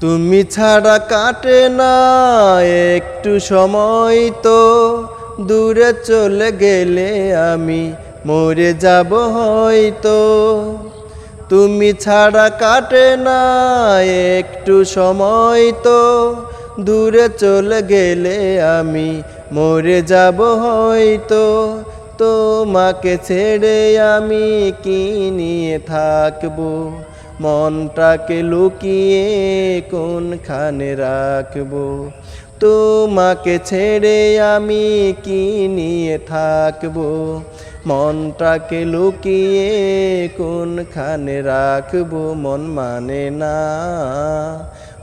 তুমি ছাড়া কাটে না, একটু সময় তো। দূরে চলে গেলে আমি মরে যাব হয়তো। তুমি ছাড়া কাটে না, একটু সময় তো। দূরে চলে গেলে আমি মরে যাব হয়তো। তোমাকে ছেড়ে আমি কি নিয়ে থাকব? মনটাকে লুকিয়ে কোনখানে রাখব? তোমাকে ছেড়ে আমি কি নিয়ে থাকব? মনটাকে লুকিয়ে কোনখানে রাখব? মন মানে না,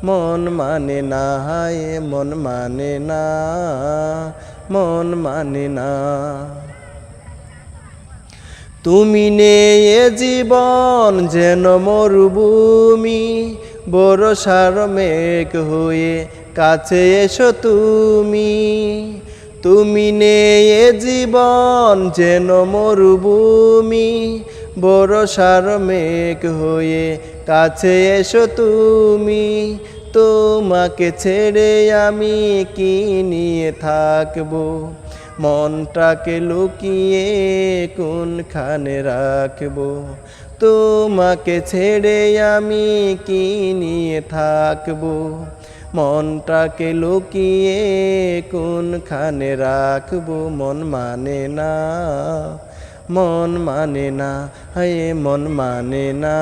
মন মানে না, হায় মন মানে না, মন মানে না। তুমি নেয়ে জীবন যেন মরুভূমি, বড় মেঘ হয়ে কাছে এসো তুমি। তুমি নেয়ে জীবন যেন মরুভূমি, বড় মেঘ হয়ে কাছে এসো তুমি। তোমাকে ছেড়ে আমি কি নিয়ে থাকব? মনটাকে লুকিয়ে কোনখানে রাখব? তোমাকে ছেড়ে আমি কি নিয়ে থাকব? মনটাকে লুকিয়ে কোনখানে রাখব? মন মানে না, মন মানে না, হায়, মন মানে না,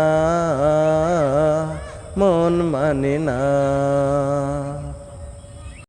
মন মানে না।